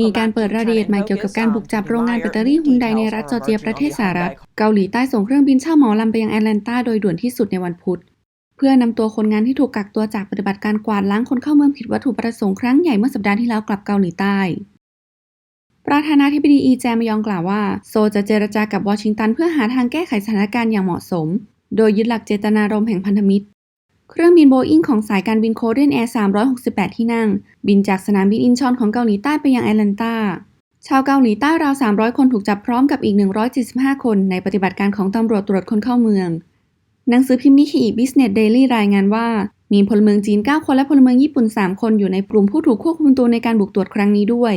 มีการเปิดรายละเอียดใหม่เกี่ยวกับการบุกจับโรงงานแบตเตอรี่ฮุนไดในรัฐจอร์เจียประเทศสหรัฐ เกาหลีใต้ส่งเครื่องบินเช่าเหมาลำไปยังแอตแลนตาโดยด่วนที่สุดในวันพุธ เพื่อนำตัวคนงานที่ถูกกักตัวจากปฏิบัติการกวาดล้างคนเข้าเมืองผิดวัตถุประสงค์ครั้งใหญ่เมื่อสัปดาห์ที่แล้วกลับเกาหลีใต้ประธานาธิบดีอีแจมยองกล่าวว่า โซจะเจรจากับวอชิงตันเพื่อหาทางแก้ไขสถานการณ์อย่างเหมาะสม โดยยึดหลักเจตนารมณ์แห่งพันธมิตร เครื่องบินโบอิงของสายการบินโคเดนแอร์ 368 ที่นั่ง บินจากสนามบินอินชอนของเกาหลีใต้ไปยังแอตแลนตา ชาวเกาหลีใต้ราว 300 คนถูกจับพร้อมกับอีก 175 คนในปฏิบัติการของตำรวจตรวจคนเข้าเมือง หนังสือพิมพ์นิเคอิบิสเนสเดลี่รายงานว่า มีพลเมืองจีน 9 คนและพลเมืองญี่ปุ่น 3 คนอยู่ในกลุ่มผู้ถูกควบคุมตัวในการบุกตรวจครั้งนี้ด้วย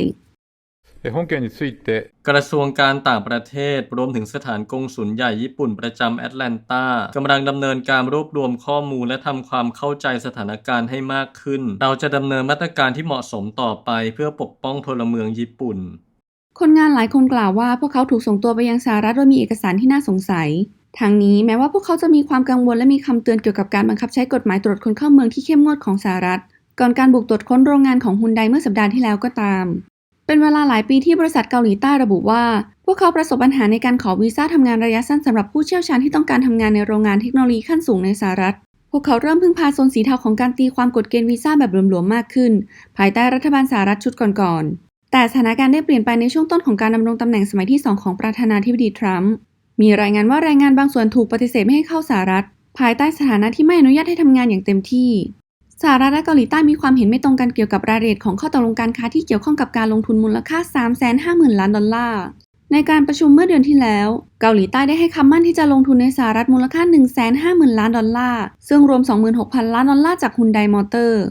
本件について กระทรวงการต่างประเทศ รวมถึงสถานกงสุลใหญ่ญี่ปุ่นประจำแอตแลนตากำลังดำเนินการรวบรวมข้อมูลและทำความเข้าใจสถานการณ์ให้มากขึ้น เราจะดำเนินมาตรการที่เหมาะสมต่อไปเพื่อปกป้องพลเมืองญี่ปุ่น คนงานหลายคนกล่าวว่าพวกเขาถูกส่งตัวไปยังสหรัฐโดยมีเอกสารที่น่าสงสัย ทางนี้แม้ว่าพวกเขาจะมีความกังวลและมีคำเตือนเกี่ยวกับการบังคับใช้กฎหมายตรวจคนเข้าเมืองที่เข้มงวดของสหรัฐ ก่อนการบุกตรวจค้นโรงงานของฮุนไดเมื่อสัปดาห์ที่แล้วก็ตาม เป็นเวลาหลายปีที่บริษัทเกาหลีใต้ระบุว่า พวกเขาประสบปัญหาในการขอวีซ่าทำงานระยะสั้นสำหรับผู้เชี่ยวชาญที่ต้องการทำงานในโรงงานเทคโนโลยีขั้นสูงในสหรัฐ พวกเขาเริ่มพึ่งพาโซนสีเทาของการตีความกฎเกณฑ์วีซ่าแบบหลวมๆมากขึ้น ภายใต้รัฐบาลสหรัฐชุดก่อนๆ แต่สถานการณ์ได้เปลี่ยนไปในช่วงต้นของการดำรงตำแหน่งสมัยที่ 2 ของประธานาธิบดีทรัมป์มีรายงานว่าแรงงานบางส่วนถูกปฏิเสธไม่ให้เข้าสหรัฐ ภายใต้สถานะที่ไม่อนุญาตให้ทำงานอย่างเต็มที่ สหรัฐและเกาหลีใต้มีความเห็นไม่ตรงกันเกี่ยวกับรายละเอียดของข้อตกลงการค้าที่เกี่ยวข้องกับการลงทุนมูลค่า 350,000 ล้านดอลลาร์ ในการประชุมเมื่อเดือนที่แล้ว เกาหลีใต้ได้ให้คำมั่นที่จะลงทุนในสหรัฐมูลค่า 150,000 ล้านดอลลาร์ ซึ่งรวม 26,000 ล้านดอลลาร์จากฮุนไดมอเตอร์